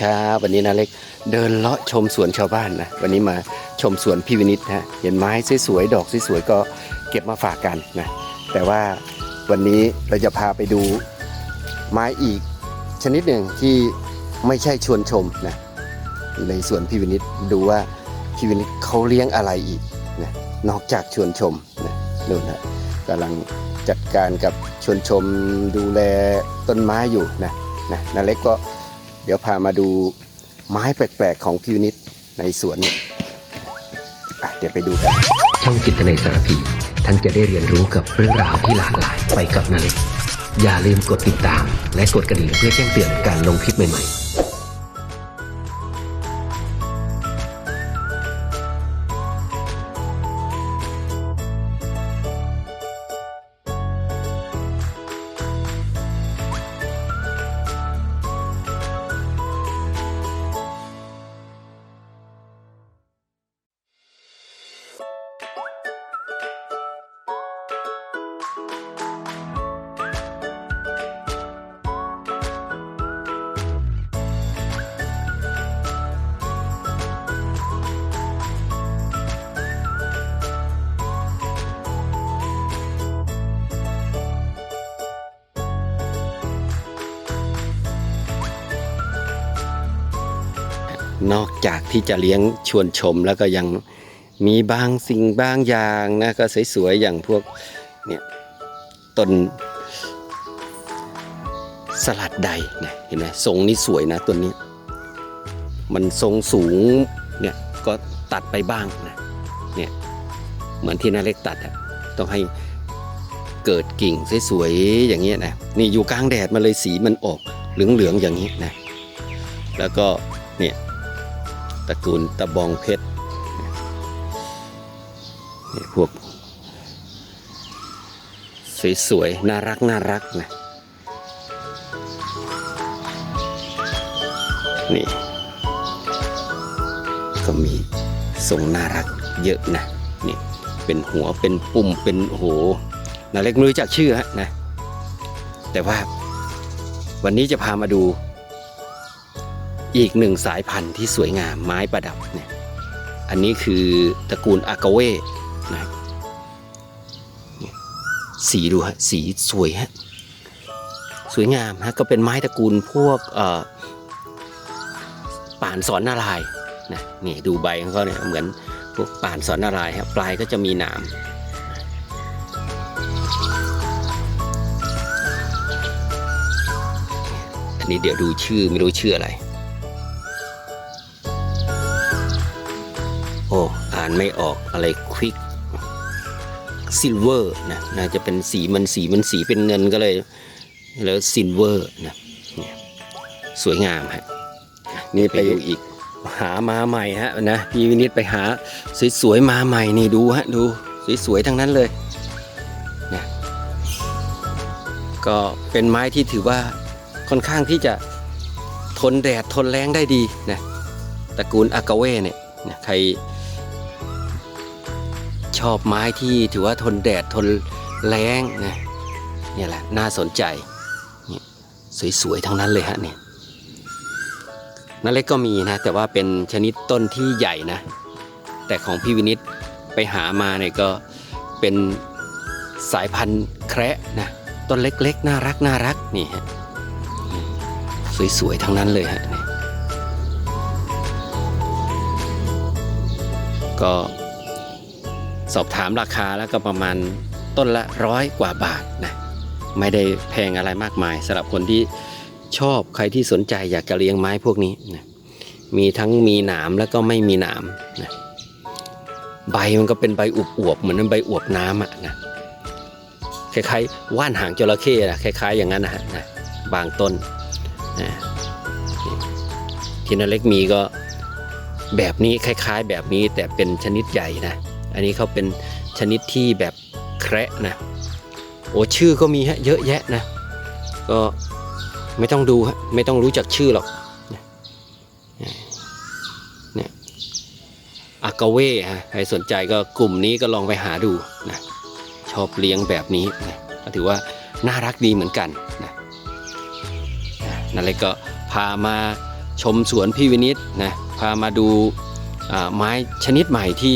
ครับวันนี้นาเล็กเดินเลาะชมสวนชาวบ้านนะวันนี้มาชมสวนพี่วินิตฮะเห็นไม้สวยๆดอกสวยๆก็เก็บมาฝากกันนะแต่ว่าวันนี้เราจะพาไปดูไม้อีกชนิดหนึ่งที่ไม่ใช่ชวนชมนะในสวนพี่วินิตดูว่าพี่วินิตเขาเลี้ยงอะไรอีกนะนอกจากชวนชมนะนู่นนะกำลังจัดการกับชวนชมดูแลต้นไม้อยู่นะนะนาเล็กก็ เดี๋ยวพามาดูไม้แปลกๆของพิวนิตในสวนเนี่ยเดี๋ยวไปดูกัน ช่องจิตในสารพีท่านจะได้เรียนรู้กับเรื่องราวที่หลากหลายไปกับนาเล็กอย่าลืมกดติดตาม และกดกระดิ่งเพื่อแจ้งเตือนการลงคลิปใหม่ๆ นอกจากที่จะเลี้ยงชวนชมแล้วก็ยังมีบางสิ่งบางอย่างนะก็สวยๆอย่างพวกเนี่ยต้นสลัดใดนะเห็นไหมทรงนี้สวยนะต้นนี้ มันทรงสูงเนี่ยก็ตัดไปบ้างนะเนี่ยเหมือนที่นาเล็กตัดอะต้องให้เกิดกิ่งสวยๆอย่างเงี้ยนะนี่อยู่กลางแดดมาเลยสีมันออกเหลืองๆอย่างนี้นะแล้วก็เนี่ย ระกูลตะบองเพชรนี่พวก สวยๆ น่ารักน่ารักนะนี่ ก็มีทรงน่ารักเยอะนะนี่เป็นหัวเป็นปุ่มเป็นโอ้โหนาเล็กไม่รู้จักชื่อฮะนะ แต่ว่าวันนี้จะพามาดู อีกหนึ่งสายพันธุ์ที่สวยงามไม้ประดับเนี่ยอันนี้คือตระกูลอากาเวนะสีดูฮะสีสวยฮะสวยงามฮะก็เป็นไม้ตระกูลพวกเอ่อป่านสอนนารายนะนี่ดูใบของเขาเนี่ยเหมือนพวกป่านสอนนารายณ์ครับปลายก็จะมีหนามอันนี้เดี๋ยวดูชื่อไม่รู้ชื่ออะไร อ้ อ่านไม่ออกอะไรควิกซิลเวอร์นะน่าจะเป็นสีมันสีมันสีเป็นเงินก็เลย แล้วซิลเวอร์นะเนี่ยสวยงามฮะนี่ไปดูอีกหามาใหม่ฮะนะพี่วินิตไปหาสวยๆมาใหม่นี่ดูฮะดูสวยๆทั้งนั้นเลยนะก็เป็นไม้ที่ถือว่าค่อนข้างที่จะทนแดดทนแรงได้ดีนะตระกูลอากาเว่เนี่ยนะใคร ชอบไม้ที่ถือว่าทนแดดทนแรงนะเนี่ยแหละน่าสนใจนี่สวยๆทั้งนั้นเลยฮะเนี่ยนาเล็กก็มีนะ แต่ว่าเป็นชนิดต้นที่ใหญ่นะ แต่ของพี่วินิตไปหามาเนี่ยก็เป็นสายพันธุ์แคระนะต้นเล็กๆ น่ารักน่ารักนี่ฮะสวยๆทั้งนั้นเลยฮะนี่ก็ สอบถามราคาแล้วก็ประมาณต้นละร้อยกว่าบาทนะไม่ได้แพงอะไรมากมายสำหรับคนที่ชอบใครที่สนใจอยากจะเลี้ยงไม้พวกนี้นะมีทั้งมีหนามแล้วก็ไม่มีหนามนะใบมันก็เป็นใบอวบๆเหมือนใบอวบน้ำอะนะคล้ายๆว่านหางจระเข้นะคล้าย ๆ อย่างนั้นนะฮะนะบางต้นนะที่นาเล็กมีก็แบบนี้คล้าย ๆ แบบนี้แต่เป็นชนิดใหญ่นะ อันนี้เขาเป็นชนิดที่แบบแคระนะโอ้ชื่อก็มีฮะเยอะแยะนะ ก็ไม่ต้องดูฮะไม่ต้องรู้จักชื่อหรอกเนี่ยอากาเว่ฮะใครสนใจก็กลุ่มนี้ก็ลองไปหาดูนะชอบเลี้ยงแบบนี้นะก็ถือว่าน่ารักดีเหมือนกันนะนั่นเลยก็พามาชมสวนพี่วินิตนะพามาดูไม้ชนิดใหม่ที่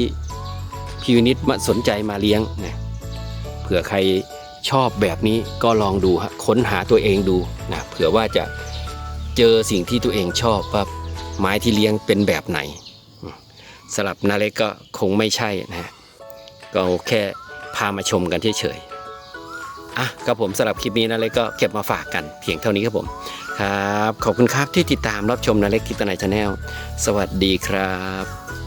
พี่วินิตมาสนใจมาเลี้ยงนะเผื่อใครชอบแบบนี้ก็ลองดูฮะค้นหาตัวเองดูนะเผื่อว่าจะเจอสิ่งที่ตัวเองชอบว่าไม้ที่เลี้ยงเป็นแบบไหนสำหรับนาเล็กก็คงไม่ใช่นะฮะก็แค่พามาชมกันเฉยๆอะครับผมสำหรับคลิปนี้นาเล็กก็เก็บมาฝากกันเพียงเท่านี้ครับผมครับขอบคุณครับที่ติดตามรับชมนาเล็กทิพตนายชาแนลสวัสดีครับ